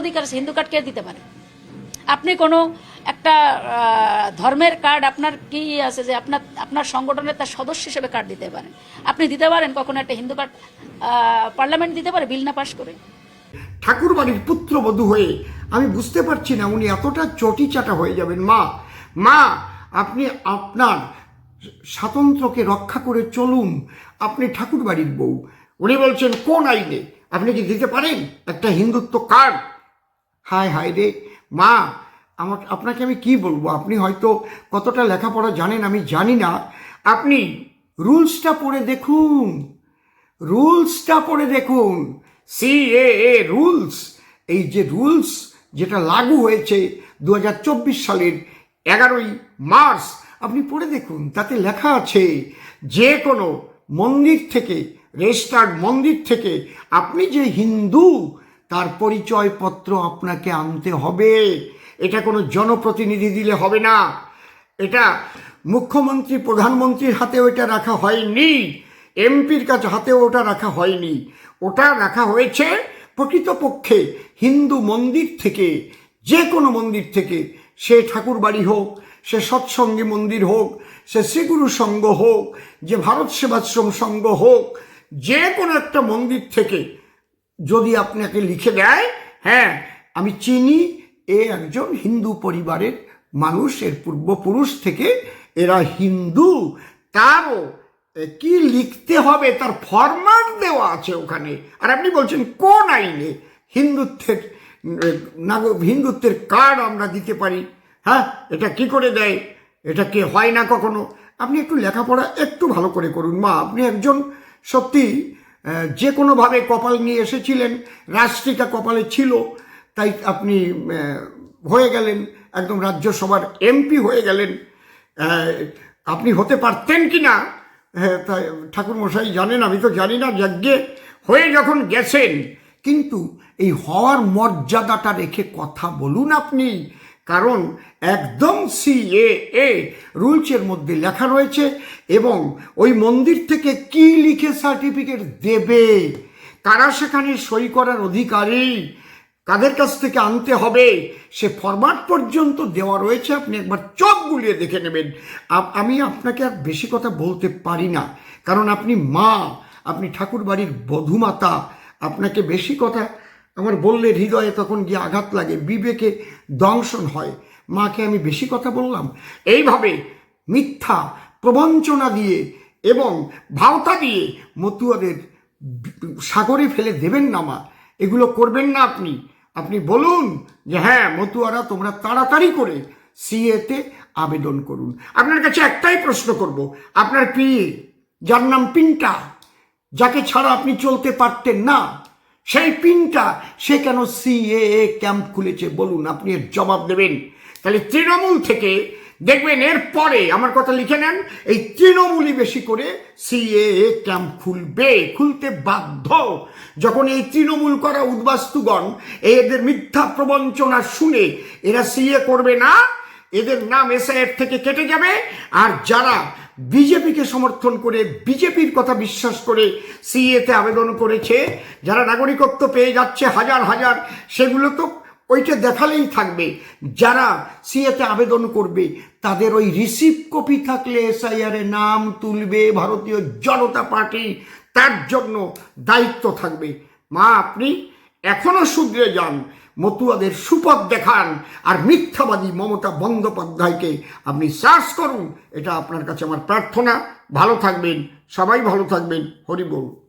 অধিকার আছে, হিন্দু কার্ড কে দিতে পারে। আপনি কোনো একটা ধর্মের কার্ড আপনার কি আছে যে আপনার আপনার সংগঠনের তার সদস্য হিসেবে কার্ড দিতে পারেন? আপনি দিতে পারেন কখনো একটা হিন্দু কার্ড পার্লামেন্ট দিতে পারে বিল না পাশ করে? ঠাকুরবাড়ির পুত্রবধূ হয়ে আমি বুঝতে পারছি না উনি এতটা চটিচাটা হয়ে যাবেন। মা মা, আপনি আপনার স্বাতন্ত্র্যকে রক্ষা করে চলুন, আপনি ঠাকুরবাড়ির বউ। উনি বলছেন, কোন আইনে? আপনি কি দিতে পারেন একটা হিন্দুত্ব কার্ড হায় হায় রে। মা আমার আপনাকে আমি কি বলব? আপনি হয়তো কতটা লেখাপড়া জানেন, আমি জানি না। আপনি রুলসটা পড়ে দেখুন। রুলসটা পড়ে দেখুন। C A rules. এই যে রুলস যেটা লাগু হয়েছে দু হাজার চব্বিশ সালের এগারোই মার্চ, আপনি পড়ে দেখুন, তাতে লেখা আছে, যে কোনো মন্দির থেকে, রেজিস্টার্ড মন্দির থেকে আপনি যে হিন্দু তার পরিচয়পত্র আপনাকে আনতে হবে। এটা কোনো জনপ্রতিনিধি দিলে হবে না। এটা মুখ্যমন্ত্রী, প্রধানমন্ত্রীর হাতেও এটা রাখা হয়নি। এমপির কাছে হাতেও ওটা রাখা হয়নি। ওটা রাখা হয়েছে প্রকৃতপক্ষে হিন্দু মন্দির থেকে, যে কোনো মন্দির থেকে। সে ঠাকুরবাড়ি হোক, সে সৎসঙ্গী মন্দির হোক, সে শ্রীগুরু সংঘ হোক, যে ভারত সেবাশ্রম সংঘ হোক, যে কোনো একটা মন্দির থেকে যদি আপনাকে লিখে দেয় হ্যাঁ আমি চিনি এ একজন হিন্দু পরিবারের মানুষ, এর পূর্বপুরুষ থেকে এরা হিন্দু, তারও কি লিখতে হবে, তার ফরম্যাট দেওয়া আছে ওখানে। আর আপনি বলছেন, কোন আইনে? হিন্দুত্বের হিন্দুত্বের কার্ড আমরা দিতে পারি। হ্যাঁ এটা কি করে দেয়? এটা কি হয় না কখনো? আপনি একটু লেখাপড়া একটু ভালো করে করুন। মা, আপনি একজন সত্যি যে কোনোভাবে কপাল নিয়ে এসেছিলেন রাষ্ট্রিকা কপালে ছিল, তাই আপনি হয়ে গেলেন, একদম রাজ্যসভার এমপি হয়ে গেলেন। আপনি হতে পারতেন কি না? হ্যাঁ তাই ঠাকুরমশাই জানেন, আমি তো জানি না, যজ্ঞে হয়ে যখন গেছেন। কিন্তু এই হওয়ার মর্যাদাটা রেখে কথা বলুন আপনি কারণ একদম সি এ এ রুলসের মধ্যে লেখা রয়েছে এবং ওই মন্দির থেকে কি লিখে সার্টিফিকেট দেবে, কারা সেখানে সই করার অধিকারী, কাদের কাছ থেকে আনতে হবে, সে ফরম্যাট পর্যন্ত দেওয়া রয়েছে। আপনি একবার চোখ গুলিয়ে দেখে নেবেন। আমি আপনাকে আর বেশি কথা বলতে পারি না। কারণ আপনি মা, আপনি ঠাকুর বাড়ির বধূমাতা, আপনাকে বেশি কথা আমার বললে হৃদয়ে তখন গিয়ে আঘাত লাগে, বিবেকে দংশন হয়। মাকে আমি বেশি কথা বললাম, এইভাবে মিথ্যা প্রবঞ্চনা দিয়ে এবং ভাওতা দিয়ে মতুয়াদের সাগরে ফেলে দেবেন না মা। এগুলো করবেন না আপনি। আপনি বলুন যে হ্যাঁ মতুয়ারা তোমরা তাড়াতাড়ি করে সিএতে আবেদন করুন। আপনার কাছে একটাই প্রশ্ন করব, আপনার পিয়ে যার নাম পিন্টা, যাকে ছাড়া আপনি চলতে পারতেন না সেই পিনটা, সে কেন সিএএ ক্যাম্প খুলেছে? বলুন, আপনি এর জবাব দেবেন। তাহলে তৃণমূল থেকে দেখবেন এর পরে আমার কথা লিখে নেন, এই তৃণমূলই বেশি করে সিএএ ক্যাম্প খুলবে, খুলতে বাধ্য। যখন এই তৃণমূল করা উদ্বাস্তুগণ এদের মিথ্যা প্রবঞ্চনা শুনে এরা সিএ করবে না, এদের নাম এসআইয়ের থেকে কেটে যাবে, আর যারা বিজেপিকে সমর্থন করে বিজেপির কথা বিশ্বাস করে সিএতে আবেদন করেছে। যারা নাগরিকত্ব পেয়ে যাচ্ছে হাজার হাজার, সেগুলো তো ওইটা দেখালেই থাকবে। যারা সিএতে আবেদন করবে, তাদের ওই রিসিভ কপি থাকলে এসআইআরে নাম তুলবে ভারতীয় জনতা পার্টি। তার জন্য দায়িত্ব থাকবে। মা, আপনি এখনও শুধরে যান। মতুয়াদের সুপথ দেখান আর মিথ্যাবাদী মমতা বন্দ্যোপাধ্যায়কে আপনি সার্চ করুন। এটা আপনার কাছে আমার প্রার্থনা। ভালো থাকবেন, সবাই ভালো থাকবেন। হরি বল।